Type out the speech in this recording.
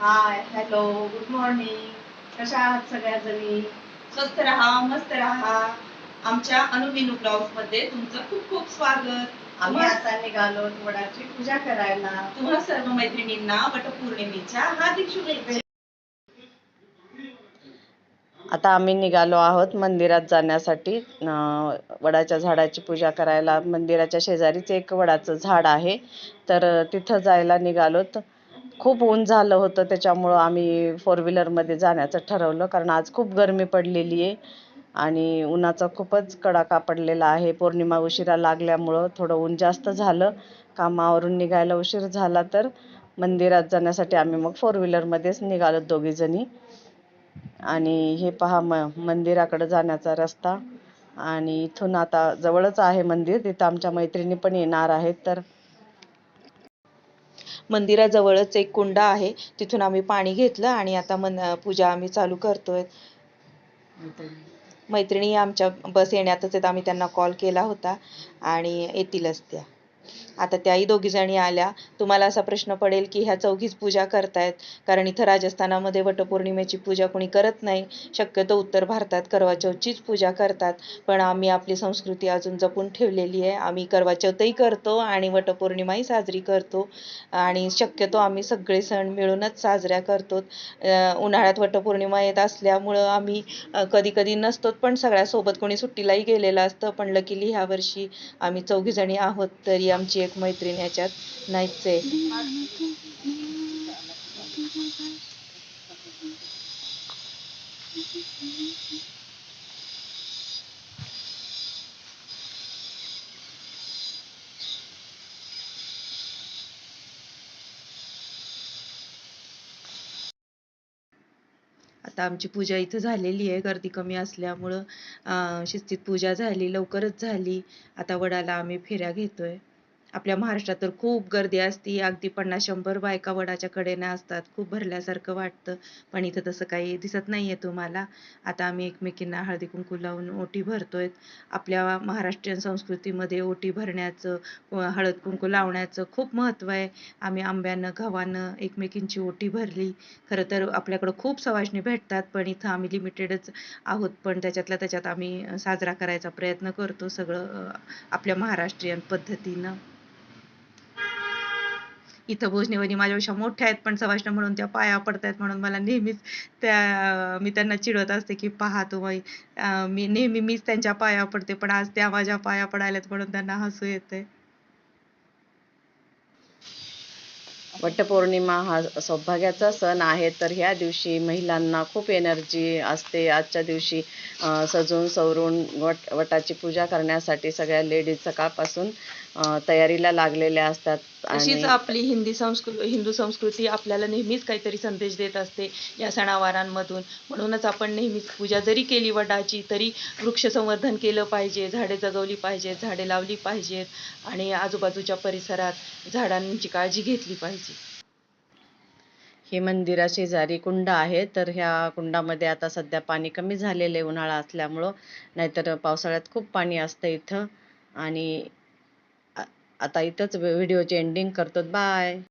Hi hello good morning कशा आहात सगळ्या जणी स्वस्त राहा मस्त राहा. आमच्या अनुबिनू ब्लॉग्समध्ये तुमचं खूप खूप स्वागत. आम्ही तुम्हा आता निघालो वडाची पूजा करायला. तुम्हा सर्व मैत्रिणींना वटपौर्णिमेच्या हार्दिक शुभेच्छा. आता आम्ही निघालो आहोत मंदिरात जाण्यासाठी. अं, वडाच्या झाडाची पूजा करायला. मंदिराच्या शेजारीच एक वडाचं झाड आहे. तर तिथं जायला निघालोत. खूप ऊन झालं होतं त्याच्यामुळं आम्ही फोर व्हीलरमध्ये जाण्याचं ठरवलं. कारण आज खूप गरमी पडलेली आहे आणि उन्हाचा खूपच कडाका पडलेला आहे. पौर्णिमा उशिरा लागल्यामुळं थोडं ऊन जास्त झालं. कामावरून निघायला उशीर झाला तर मंदिरात जाण्यासाठी आम्ही मग फोर व्हीलरमध्येच निघालो दोघीजणी आणि हे पहा म मंदिराकडं जाण्याचा रस्ता. आणि इथून आता जवळच आहे मंदिर. तिथं आमच्या मैत्रिणी पण येणार आहेत तर मंदिराजवळच एक कुंड आहे. तिथून आम्ही पाणी घेतलं आणि आता मन पूजा आम्ही चालू करतोय. मैत्रिणी आमच्या बस येण्यातच आहेत. आम्ही त्यांना कॉल केला होता आणि येतीलच त्या. आता त्याही दोघी जणी आल्या. तुम्हाला असा प्रश्न पडेल की ह्या चौघीच पूजा करतायत. कारण इथं राजस्थानामध्ये वटपौर्णिमेची पूजा कोणी करत नाही. शक्यतो उत्तर भारतात करवा चौथचीच पूजा करतात. पण आम्ही आपली संस्कृती अजून जपून ठेवलेली आहे. आम्ही करवा चौथही करतो आणि वटपौर्णिमाही साजरी करतो. आणि शक्यतो आम्ही सगळे सण मिळूनच साजऱ्या करतो. उन्हाळ्यात वटपौर्णिमा येत असल्यामुळं आम्ही कधी कधी नसतो पण सगळ्यासोबत कोणी सुट्टीलाही गेलेलं असतं. पण लकीली ह्या वर्षी आम्ही चौघी जणी आहोत. तरी आमची एक मैत्रीण याच्यात नाहीच आहे आता आमची पूजा इथं झालेली आहे. गर्दी कमी असल्यामुळं शिस्तीत पूजा झाली लवकरच झाली. आता वडाला आम्ही फेऱ्या घेतोय. आपल्या महाराष्ट्रात तर खूप गर्दी असती. अगदी पन्नास शंभर बायका वडाच्या कडेने असतात. खूप भरल्यासारखं वाटतं. पण इथं तसं काही दिसत नाहीये तुम्हाला. आता आम्ही एकमेकींना हळदी कुंकू लावून ओटी भरतोय. आपल्या महाराष्ट्रीयन संस्कृतीमध्ये ओटी भरण्याचं हळद कुंकू लावण्याचं खूप महत्त्व आहे. आम्ही आंब्यानं गव्हानं एकमेकींची ओटी भरली. खरं तर आपल्याकडं खूप सवाष्णी भेटतात. पण इथं आम्ही लिमिटेडच आहोत. पण त्याच्यातल्या त्याच्यात आम्ही साजरा करायचा प्रयत्न करतो. सगळं आपल्या महाराष्ट्रीयन पद्धतीनं. इथं भोजनेवणी माझ्यापेक्षा मोठ्या आहेत पण सवाष्ण म्हणून त्या पाया पडतायत म्हणून मला नेहमीच त्या मी त्यांना चिडवत असते की पहा तुम्ही अं, मी नेहमी मीच त्यांच्या पाया पडते पण आज त्या माझ्या पाया पडायल्यात म्हणून त्यांना हसू येतंय. वटपौर्णिमा हा सौभाग्याचा सण आहे. तर ह्या दिवशी महिलांना खूप एनर्जी असते. आजच्या दिवशी सजून सवरून वट वटाची पूजा करण्यासाठी सगळ्या लेडीज सकाळपासून तयारीला लागलेल्या असतात. अशीच आपली हिंदी संस्कृ हिंदू संस्कृती आपल्याला नेहमीच काहीतरी संदेश देत असते या सणावारांमधून. म्हणूनच आपण नेहमीच पूजा जरी केली वडाची तरी वृक्ष संवर्धन केलं पाहिजे झाडे जगवली पाहिजेत झाडे लावली पाहिजेत आणि आजूबाजूच्या परिसरात झाडांची काळजी घेतली पाहिजे. हे मंदिरा शेजारी कुंड आहे तर ह्या कुंडामध्ये आता सध्या पाणी कमी झालेलं आहे उन्हाळा असल्यामुळं. नाहीतर पावसाळ्यात खूप पाणी असतं इथं. आणि आता इथंच व्हिडिओची एंडिंग करतो. बाय